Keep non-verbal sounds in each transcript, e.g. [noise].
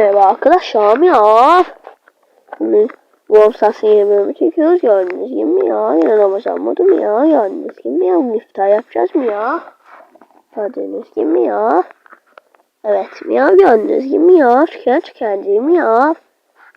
Merhaba arkadaşlar ya. Şimdi Wolf Sas'ın yeni bölümü çekiyoruz. Gördüğünüz gibi mi ya? Mu ya? Gördüğünüz gibi mi ya? İftar yapacağız mı ya? Gördüğünüz gibi mi ya? Evet mi ya? Gördüğünüz gibi mi ya? Değil mi ya?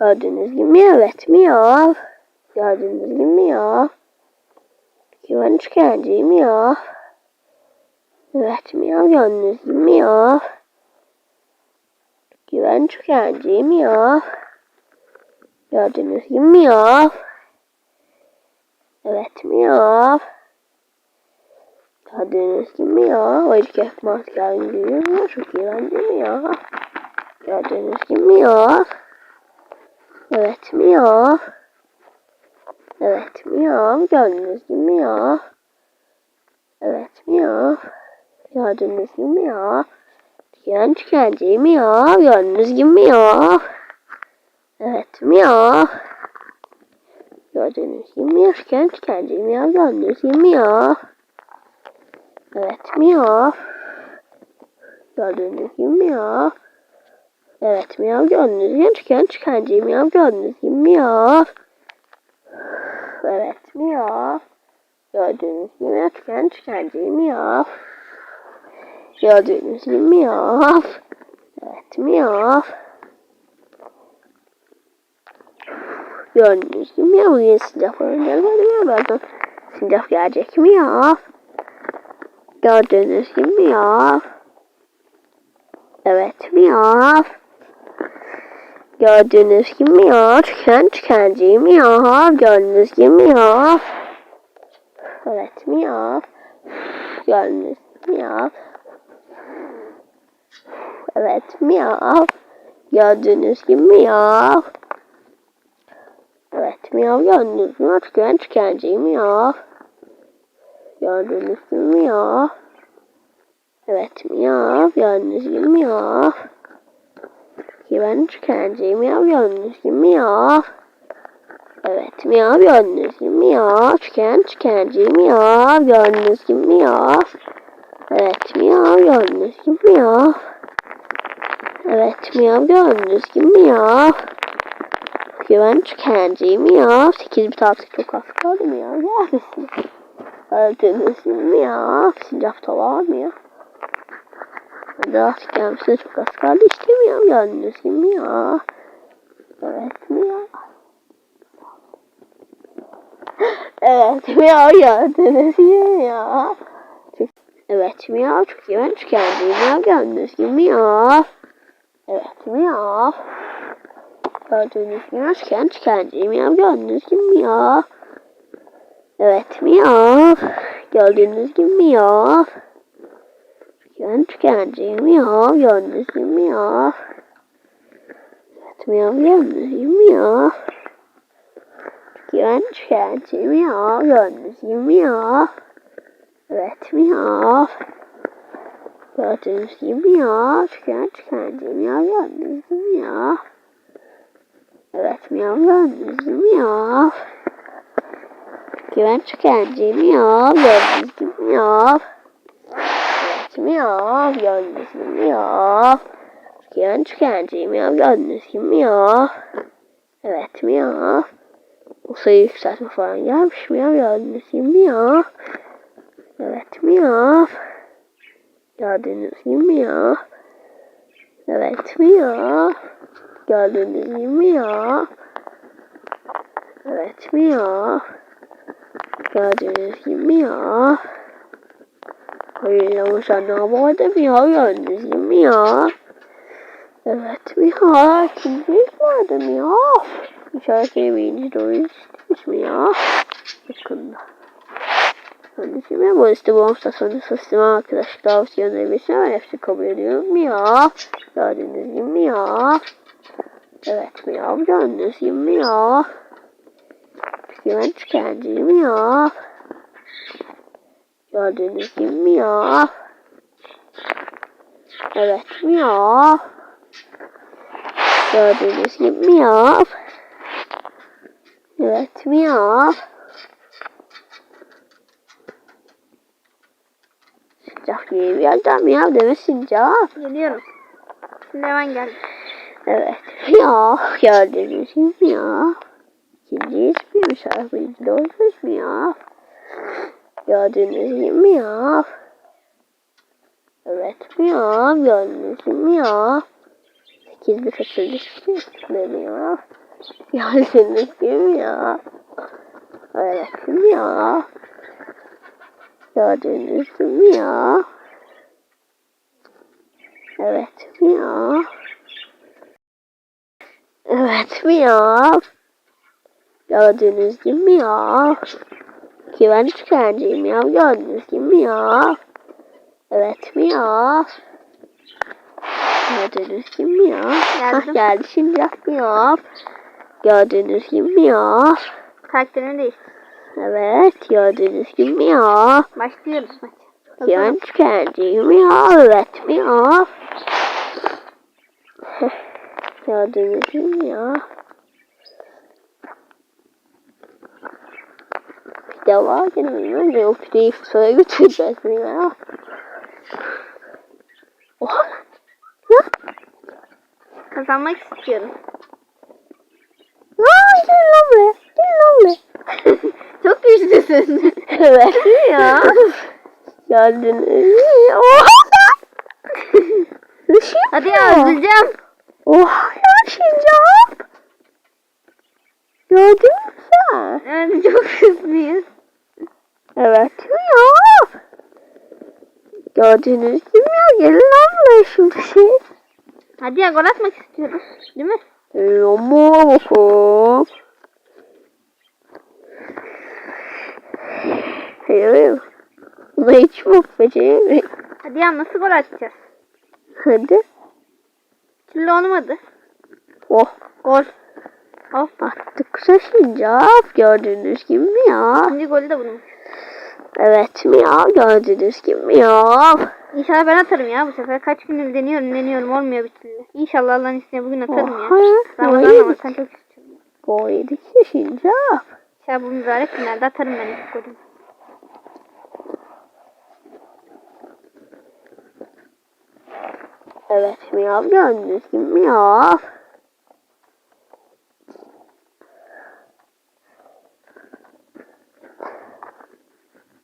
Gördüğünüz gibi mi? Evet mi ya? Gördüğünüz gibi mi ya? Güven mi ya? Evet mi ya? Gördüğünüz gibi mi ya? Güven tükenci mi ya? Gördüğünüz gibi mi ya? Evet mi ya? Gördüğünüz gibi mi ya? O ilk ekmek mu? Çok eğlenceli mi ya? Gördüğünüz gibi mi ya? Evet mi ya? Evet mi ya? Gördüğünüz gibi mi ya? Evet mi ya? Gördüğünüz gibi mi Yan tükenci mi ya? Gördüğünüz gibi mi ya? Evet mi ya? Gördüğünüz gibi mi ya? Tüken tükenci mi ya? Gördüğünüz gibi mi ya? Evet mi ya? Gördüğünüz gibi mi ya? Evet mi ya? Gördüğünüz gibi tüken tükenci mi ya? Gördüğünüz gibi mi ya? Evet mi ya? Gördüğünüz gibi ya? Tüken tükenci mi ya? Gördüğünüz gibi miyav. Evet miyav. Gördüğünüz gibi miyav. Yine oyuncağı var ya bakın. Sincap gelecek miyav. Gördüğünüz gibi miyav. Evet miyav. Gördüğünüz gibi miyav. Tüken tükenci miyav. Gördüğünüz gibi miyav. Evet miyav. Gördüğünüz gibi miyav. Evet miyav. Gördüğünüz gibi miyav. Evet miyav gördüğünüz gibi tüken tükenci miyav. Gördüğünüz gibi miyav. Evet miyav gördüğünüz gibi miyav. Güven tükenci miyav gördüğünüz gibi miyav. Evet miyav gördüğünüz gibi miyav. Tüken tükenci miyav gördüğünüz gibi miyav. Evet miyav gördüğünüz gibi miyav. Evet miyav gördüğünüz gibi miyav. Güven tükenci miyav. 8 bit artık çok az kaldı miyav. Neredesin? Gördüğünüz gibi miyav. Sincapta var mı ya? Hadi artık gelmesine çok az kaldı işte miyav. Gördüğünüz gibi miyav. Evet miyav. Evet miyav gördüğünüz gibi miyav. Evet miyav çok iyi ben tükendi. Miyav gördüğünüz gibi miyav. Evet miyav. Gördüğünüz gibi miyav tüken tükendi. Miyav gördüğünüz gibi miyav. Evet miyav. Gördüğünüz gibi miyav. Tüken tükendi. Miyav gördüğünüz gibi miyav. Evet miyav gördüğünüz gibi miyav. Tüken tükendi. Miyav gördüğünüz gibi miyav. Evet miyav. Gördüğünüz gibi miyav. Çıkan çıkancı miyav gördüğünüz gibi miyav. Evet miyav gördüğünüz gibi miyav. Güven çıkancı miyav gördüğünüz gibi miyav. Evet miyav gördüğünüz gibi miyav. Güven çıkancı miyav gördüğünüz gibi miyav. Evet miyav. O sayı yükseltme falan gelmiş miyav gördüğünüz gibi miyav. Evet miyav. Gördüğünüz gibi miyav. Evet miyav. Gördüğünüz gibi miyav. Evet miyav. Gördüğünüz gibi miyav. Hayır ama sen ne yapardın miyav gördüğünüz gibi miyav. Evet miyav. Kimse vardı miyav. İnşallah birinci doğru istemiş miyav. Yakında. Kardeşim bu bu hafta sistemi arkadaşlar bir şey var. Hepsi kabul ediyorum. Miyav. Gördüğünüz gibi miyav. Evet miyav. Gördüğünüz gibi miyav. Güven tükenci miyav. Gördüğünüz gibi miyav. Evet miyav. Gördüğünüz gibi miyav. Evet miyav. Bir yerden miyav demesin cevap. Geliyorum. Şimdi hemen gel. Evet. Ya gördünüz mü ya? İkinci ismi şarkıyı doğrusunuz mu ya? Gördünüz mü ya? Evet mi ya? Gördünüz mü ya? Sekiz bir kaçırdık mi ya? Ya? Evet mi ya? Gördünüz mü ya? Evet mi ya? Evet mi ya? Gördünüz gibi mi ya? Ki ben tükenciyim ya. Gördünüz gibi mi ya? Evet mi ya? Gördünüz gibi mi ya? Hah geldi şimdi yapmıyor. Gördünüz gibi mi ya? Karakterini değiştir. Evet gördünüz gibi mi ya? Başlıyoruz maç. Ki ben tükenciyim ya. Evet mi ya? Gördünüz gibi mi ya? Pide var gene önce o pideyi fıtığa götüreceğiz mi ya? Oha! Ya! Kazanmak istiyorum. Aa, gel lan buraya. Gel lan buraya. [laughs] Çok güçlüsün. evet ya. Gördünüz mü? Oha! [laughs] Nasıl Hadi yapıyor? Oha ya sincap. Gördün mü sen? Evet çok hızlıyız. Evet ya. Gördünüz değil mi ya? Gelin buraya şimdi siz. Hadi ya gol atmak istiyoruz. Değil mi? Ama bakalım. Hayır. Buna hiç bok beceremiyorum. Hadi ya nasıl gol atacağız? Hadi. Türlü olmadı. Oh. Gol. Of. Attık sincap. Gördüğünüz gibi mi ya? İkinci golü de bulmuş. Evet mi ya? Gördüğünüz gibi mi ya? İnşallah ben atarım ya bu sefer. Kaç gündür deniyorum deniyorum olmuyor bir türlü. İnşallah Allah'ın izniyle bugün atarım Oha ya. Ramazan ama sen çok istiyorsun. Gol yedik ya sincap. İnşallah bu mübarek günlerde atarım ben ilk golümü. Evet mi ya? Gördüğünüz gibi mi ya?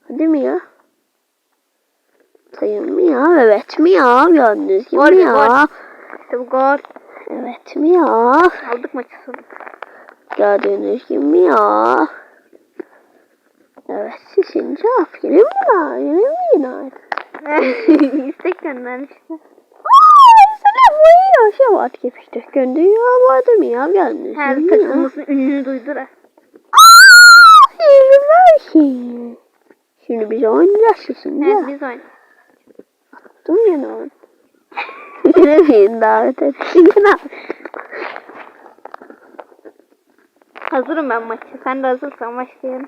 Hadi mi ya? Sayın mı ya? Evet mi ya? Gördüğünüz gibi Gol, mi ya? gol. İşte bu gol. Evet mi ya? Aldık maçı. Gördüğünüz gibi mi ya? Evet sizin cevap yine mi ya? Yine mi yine? [laughs] İstek göndermişler. Bu iyi şey var işte gönderiyor vardı mı ya? Gördüğünüz Her takımımızın ününü duydular. Hayır belki. Şimdi biz oynayacağız şimdi. Evet biz oynadık. Dur yine oyun. Yine beni davet et. Şimdi ne yap- Hazırım ben maçı. Sen de hazırsan başlayalım.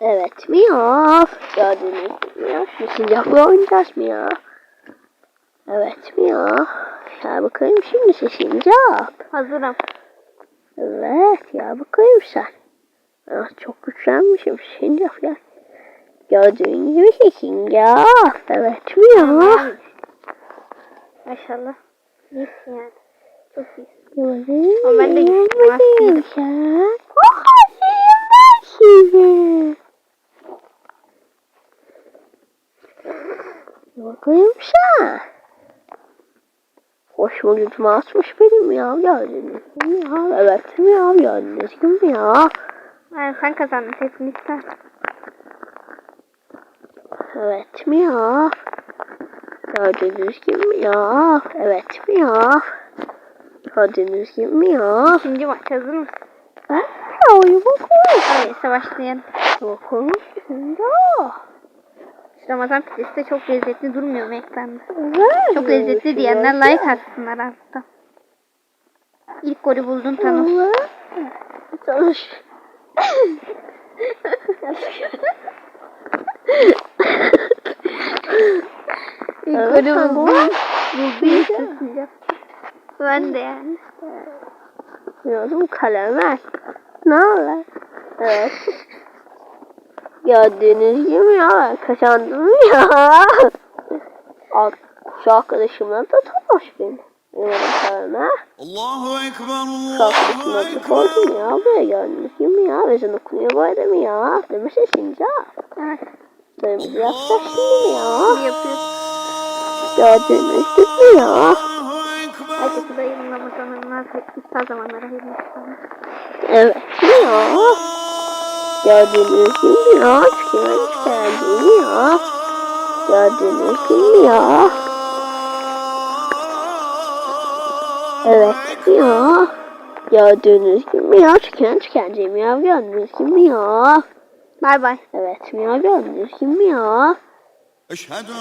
Evet mi ya? Gördüğünüz gibi ya. Şimdi sincapla oynayacağız mı ya? Evet mi ya? Ya bakayım şimdi sen sincap. Hazırım. Evet ya bakayım sen. Ah, çok güçlenmişim sincap ya. Gördüğün gibi ki sincap. Evet mi ya? Maşallah. İyisin yani. Çok iyisin. Ama ben de aslında. sen. Senin ben şimdi. Bakayım sen. Hoşuma gücüme atmış benim ya mü ya? Evet mi ya gördünüz mü ya? Yani sen kazandın kesinlikle. Evet mi ya? Gördüğünüz gibi mi ya? Evet mi ya? Gördüğünüz gibi mi ya? İkinci maç hazır mısın? Ben ya oyun bakalım. Öyleyse başlayalım. Bakalım şimdi Ramazan pidesi de çok lezzetli durmuyor mu ekranda? Çok lezzetli diyenler like atsınlar altta. İlk golü buldun Thanos. Çalış. İlk golü. Buldun işte Ben de yani. Yazım kaleme. Ne haber? Evet. Gördüğünüz gibi ya ben kazandım ya. [laughs] Al Şu arkadaşımla da tanış beni. Karma. Allahu Ekber, Şu Allahu arkadaşımla da Ekber. sordum ya. Buraya gördünüz gibi mi ya? Vezin okunuyor bu arada mı ya? Demiş Sincap. Evet. Dayımızı yapacak şimdi ya? Bir yapıyor. Gördünüz gibi mi ya? Herkesi dayımın Ramazan'ın iftar zamanları hayırlı olsun. Evet ya. Gördüğünüz gibi ya. Çıkıyormuş geldiğini ya. Gördüğünüz gibi ya. Evet ya. Gördüğünüz gibi ya. Çıkan çıkancayım ya. Gördüğünüz gibi ya. Bay bay. Evet ya. Gördüğünüz gibi ya.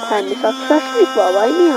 Kendi la saksaklık babayım ya.